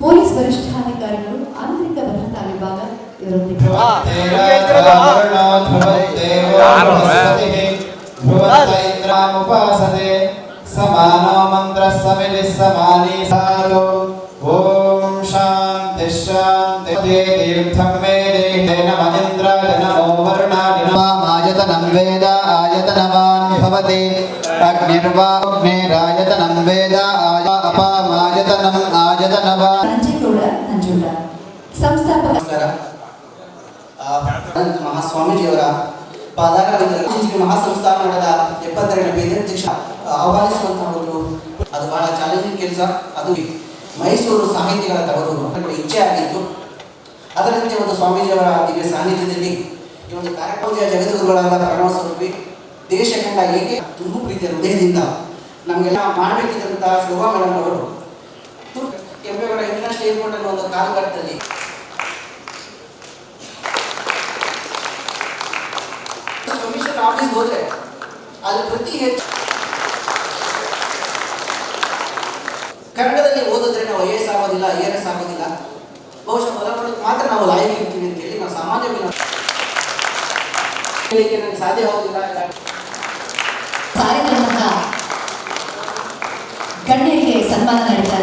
Police ವರಿಷ್ಠಾಧಿಕಾರಿಗಳು ಆಂತರಿಕ ಭದ್ರತಾ ವಿಭಾಗ ಇವರೊಂದಿಗೆ ಧ್ರುವಂತೈಂದ್ರಾಮುಪಾಸತೆ ಸಮಾನೋ ಮಂತ್ರ ಸಮಿತಿ ಸಮಾನಿ ಸಾಧು ಓಂ ಶಾಂತಿ ಶಾಂತಿ ತೀರ್ಥಂ ಮೇ ದೇಹೇ ನಮನಿಂದ್ರಾಯ ನಮೋ ವರ್ಣಾಯ ನಮಾಯತನಂ ವೇದ ಆಯತನವಾನ್ ಭವತಿ ಅಗ್ನಿರ್ವಾ ಅಗ್ನಿರಾಯತನಂ ವೇದ ಆಯ ಅಪಾಮಾಯತನಂ ಆಯತನವಾನ್ ನಂಜೇಗೌಡ ನಂಜುಂಡ ಸಂಸ್ಥಾಪಕ ನಮಸ್ಕಾರ. ಮಹಾಸ್ವಾಮೀಜಿಯವರ ಪಾದಾರವಿಂದ ಮಹಾಸಂಸ್ಥಾನದ ಎಪ್ಪತ್ತೆರಡನೇ ಬೇದಾಧ್ಯಕ್ಷ ಆಹ್ವಾನಿಸುವಂತಹ ಒಂದು ಅದು ಬಹಳ ಚಾಲೆಂಜಿಂಗ್ ಕೆಲಸ. ಅದು ಮೈಸೂರು ಸಾಹಿತಿಗಳ ತವರು ಇಚ್ಛೆ ಆಗಿತ್ತು. ಅದರಂತೆ ಒಂದು ಸ್ವಾಮೀಜಿಯವರ ದಿವ್ಯ ಸಾನ್ನಿಧ್ಯದಲ್ಲಿ ಈ ಒಂದು ಕಾರ್ಯಕ್ರಮದ ಜಗದ್ಗುರುಗಳಾದ ಪ್ರಣವ ಸ್ವರೂಪಿ ಏಕೆ ತುಂಬು ಪ್ರೀತಿಯ ಹೃದಯದಿಂದ ನಮಗೆಲ್ಲ ಮಾಡಬೇಕಿದ್ದಂತಹ ಶೋಭಾ ಮೇಡಮ್ ಅವರು ಕೆಂಪೇಗೌಡ ಇಂಟರ್ನ್ಯಾಷನಲ್ ಏರ್ಪೋರ್ಟ್ ಅನ್ನೋ ಒಂದು ಕಾಲಘಟ್ಟದಲ್ಲಿ ಹೋದ್ರೆ ಅಲ್ಲಿ ಪ್ರತಿ ಹೆಚ್ಚು. ಕನ್ನಡದಲ್ಲಿ ಓದಿದ್ರೆ ನಾವು ಐ ಎಸ್ ಆಗೋದಿಲ್ಲ ಐ ಎಸ್ ಆಗೋದಿಲ್ಲ ಬಹುಶಃ ಮೊದಲು ಮಾತ್ರ ನಾವು ಲಾಯಕ್ ಇರ್ತೀವಿ ಅಂತ ಹೇಳಿ ನಾವು ಸಾಮಾನ್ಯವಾಗಿ ನಾವು ಸಾಧ್ಯ ಆಗೋದಿಲ್ಲ ಕಾರ್ಯಕ್ರಮದ ಗಣ್ಯರಿಗೆ ಸನ್ಮಾನ ನಡೀತಾ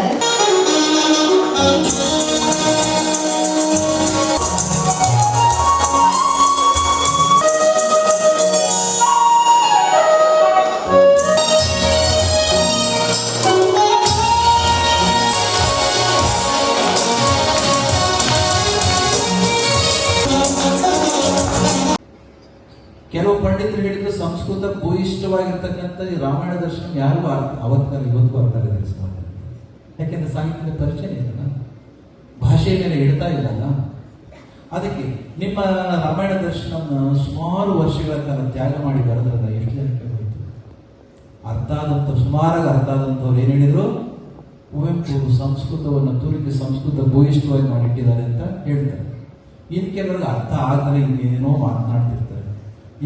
ಕೆಲವು ಪಂಡಿತರು ಹೇಳಿದ್ರು ಸಂಸ್ಕೃತ ಭೂಯಿಷ್ಠವಾಗಿರ್ತಕ್ಕಂಥ ಈ ರಾಮಾಯಣ ದರ್ಶನ ಯಾರು ಅವತ್ತಿನ ಇವತ್ತು ಅರ್ಥ ಆಗಿದೆ ಯಾಕೆಂದ್ರೆ ಸಾಹಿತ್ಯದ ಪರಿಚಯ ಇಲ್ಲ ಭಾಷೆ ಮೇಲೆ ಇಡ್ತಾ ಇಲ್ಲಲ್ಲ ಅದಕ್ಕೆ ನಿಮ್ಮ ರಾಮಾಯಣ ದರ್ಶನ ಸುಮಾರು ವರ್ಷಗಳ ಕಾಲ ತ್ಯಾಗ ಮಾಡಿ ಬರೆದ್ರಲ್ಲ ಎಷ್ಟು ಜನಕ್ಕೆ ಹೋಯಿತು ಅರ್ಥ ಆದಂಥ ಸುಮಾರಾಗಿ ಅರ್ಥ ಆದಂಥವ್ರು ಏನು ಹೇಳಿದ್ರು? ಕುವೆಂಪು ಸಂಸ್ಕೃತವನ್ನು ತುರುಕಿ ಸಂಸ್ಕೃತ ಭೂಯಿಷ್ಠವಾಗಿ ಮಾಡಿಟ್ಟಿದ್ದಾರೆ ಅಂತ ಹೇಳ್ತಾರೆ. ಇನ್ನು ಕೆಲವರಿಗೆ ಅರ್ಥ ಆಗದೆ ಇನ್ನೇನೋ ಮಾತನಾಡ್ತಿರ್ತಾರೆ.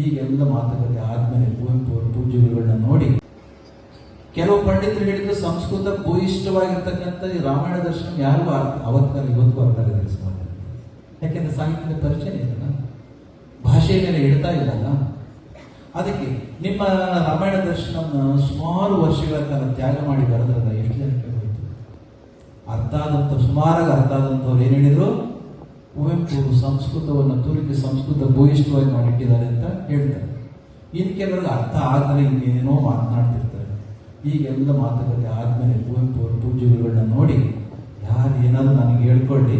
ಈಗೆಲ್ಲ ಮಾತುಕತೆ ಆದ್ಮೇಲೆ ಕುವೆಂಪು ಅವರು ಪೂಜೆಗಳನ್ನ ನೋಡಿ, ಕೆಲವು ಪಂಡಿತರು ಹೇಳಿದ್ರು ಸಂಸ್ಕೃತ ಭೂಯಿಷ್ಠವಾಗಿರ್ತಕ್ಕಂಥ ಈ ರಾಮಾಯಣ ದರ್ಶನ ಯಾರು ಅರ್ಥ ಅವತ್ತಿನ ಇವತ್ತು ಅರ್ಥ ಸಮಾಜ ಯಾಕೆಂದ್ರೆ ಸಾಹಿತ್ಯದ ಪರಿಚಯ ಇಲ್ಲ ಭಾಷೆ ಮೇಲೆ ಇಡ್ತಾ ಇಲ್ಲಲ್ಲ ಅದಕ್ಕೆ ನಿಮ್ಮ ರಾಮಾಯಣ ದರ್ಶನ ಸುಮಾರು ವರ್ಷಗಳ ಕಾಲ ತ್ಯಾಗ ಮಾಡಿ ಬರೆದ್ರಲ್ಲ, ಎಷ್ಟು ಜನಕ್ಕೆ ಹೋಯಿತು? ಅರ್ಥ ಆದಂಥ ಸುಮಾರಾಗಿ ಅರ್ಥ ಆದಂಥವ್ರು ಏನು ಹೇಳಿದ್ರು? ಕುವೆಂಪು ಸಂಸ್ಕೃತವನ್ನು ತುರಿದು ಸಂಸ್ಕೃತ ಭೂಯಿಷ್ಠವಾಗಿ ಮಾಡಿಟ್ಟಿದ್ದಾರೆ ಅಂತ ಹೇಳ್ತಾರೆ. ಇನ್ನು ಕೆಲವರಿಗೆ ಅರ್ಥ ಆದರೆ ಇನ್ನೇನೋ ಮಾತನಾಡ್ತಿರ್ತಾರೆ. ಈಗೆಲ್ಲ ಮಾತುಕತೆ ಆದ್ಮೇಲೆ ಕುವೆಂಪು ಅವರು ಪೂಜೆಗಳನ್ನ ನೋಡಿ, ಯಾರು ಏನಾದ್ರು ನನಗೆ ಹೇಳ್ಕೊಳ್ಳಿ.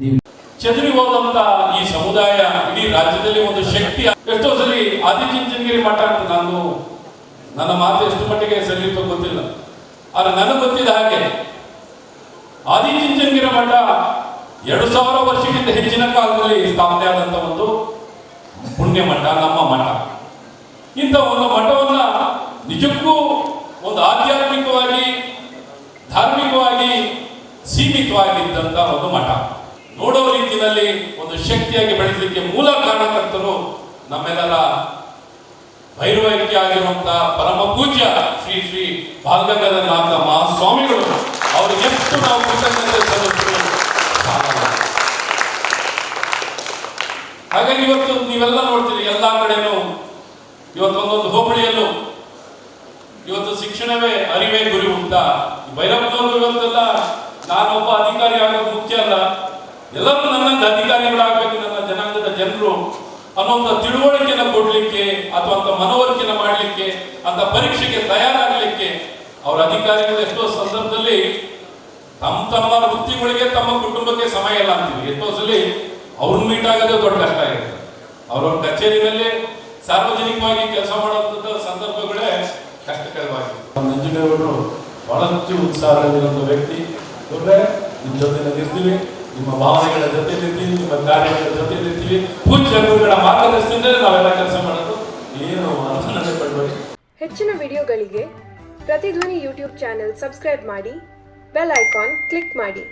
ನೀವು ಚದುರಿ ಹೋದಂತ ಈ ಸಮುದಾಯ ಇಡೀ ರಾಜ್ಯದಲ್ಲಿ ಒಂದು ಶಕ್ತಿ ಎಷ್ಟೋ ಸಲಿ ಆದಿಚುಂಚನಗಿರಿ ಮಠ ಅಂತ ನಾನು ನನ್ನ ಮಾತು ಎಷ್ಟು ಮಟ್ಟಿಗೆ ಸರಿಯುತ್ತೋ ಗೊತ್ತಿಲ್ಲ. ಆದ್ರೆ ನನಗೆ ಗೊತ್ತಿದ ಹಾಗೆ ಆದಿಚುಂಚನಗಿರಿ ಮಠ ಎರಡು ಸಾವಿರ ವರ್ಷಕ್ಕಿಂತ ಹೆಚ್ಚಿನ ಕಾಲದಲ್ಲಿ ಸ್ಥಾಪನೆ ಆದಂತ ಒಂದು ಪುಣ್ಯ ಮಠ ನಮ್ಮ ಮಠ. ಇಂಥ ಒಂದು ಮಠವನ್ನ ನಿಜಕ್ಕೂ ಒಂದು ಆಧ್ಯಾತ್ಮಿಕವಾಗಿ, ಧಾರ್ಮಿಕವಾಗಿ ಸೀಮಿತವಾಗಿದ್ದಂತ ಒಂದು ಮಠ. ನೋಡೋ ರೀತಿಯಲ್ಲಿ ಒಂದು ಶಕ್ತಿಯಾಗಿ ಬೆಳೆಸಲಿಕ್ಕೆ ಮೂಲ ಕಾರಣಕರ್ತರು ನಮ್ಮೆಲ್ಲರ ಭೈರವೈಕ್ಯ ಆಗಿರುವಂತಹ ಪರಮ ಪೂಜ್ಯ ಶ್ರೀ ಶ್ರೀ ಬಾಲಗಂಗಾಧರನಾಥ ಮಹಾಸ್ವಾಮಿಗಳು. ಅವರು ಎಷ್ಟು ನಾವು ಕೃತಜ್ಞತೆ ಸಲ್ಲಿಸಿದ್ರು ಇವತ್ತು ಶಿಕ್ಷಣವೇ ಅರಿವೇ ಗುರಿ ಅಂತ ಭೈರಪ್ಪನವರು ಇವತ್ತೆಲ್ಲ ನಾನೊಬ್ಬ ಅಧಿಕಾರಿ ಆಗೋದು ಮುಖ್ಯ ಅಲ್ಲ. ಎಲ್ಲರೂ ನನ್ನಂತ ಅಧಿಕಾರಿಗಳಾಗಬೇಕು, ನನ್ನ ಜನಾಂಗದ ಜನರು ಅನ್ನೋಂಥ ತಿಳುವಳಿಕೆನ ಕೊಡ್ಲಿಕ್ಕೆ ಅಥವಾ ಅಂತ ಮನವರಿಕೆನ ಮಾಡಲಿಕ್ಕೆ, ಅಂತ ಪರೀಕ್ಷೆಗೆ ತಯಾರಾಗಲಿಕ್ಕೆ ಅವರ ಅಧಿಕಾರಿಗಳು ಎಷ್ಟೋ ಸಂದರ್ಭದಲ್ಲಿ ತಮ್ಮ ತಮ್ಮ ವೃತ್ತಿಗಳಿಗೆ ತಮ್ಮ ಕುಟುಂಬಕ್ಕೆ ಸಮಯ ಇಲ್ಲ ಅಂತೀವಿ. ಎಷ್ಟೋ ಸಲ ಅವ್ರನ್ನ ಮೀಟ್ ಆಗೋದೇ ದೊಡ್ಡ ಕಷ್ಟ ಆಗಿದೆ ಅವ್ರವ್ರ ಕಚೇರಿನಲ್ಲಿ ಸಾರ್ವಜನಿಕವಾಗಿ ಕೆಲಸ ಸಂದರ್ಭಗಳೇ ನಂಜುನೇಗೌಡರು ಬಹಳಷ್ಟು ಉತ್ಸಾಹದಲ್ಲಿರುವಂಥ ವ್ಯಕ್ತಿ. ಒಬ್ಬರೇ ನಿಮ್ಮ ಜೊತೆ ಇರ್ತೀವಿ, ನಿಮ್ಮ ಭಾವನೆಗಳ ಜೊತೆ ಇರ್ತೀವಿ, ನಿಮ್ಮ ಕಾರ್ಯಗಳ ಜೊತೆ ಇರ್ತೀವಿ. ಪೂಜ್ಯ ಗುರುಗಳ ಮಾರ್ಗದರ್ಶನದಲ್ಲಿ ನಾವೆಲ್ಲ ಕೆಲಸ ಮಾಡೋದು. ಏನು ಅನುಸರಣೆ ಪಡಬೇಡಿ. ಹೆಚ್ಚಿನ ವಿಡಿಯೋಗಳಿಗೆ ಪ್ರತಿಧ್ವನಿ ಯೂಟ್ಯೂಬ್ ಚಾನೆಲ್ ಸಬ್ಸ್ಕ್ರೈಬ್ ಮಾಡಿ, ಬೆಲ್ ಐಕಾನ್ ಕ್ಲಿಕ್ ಮಾಡಿ.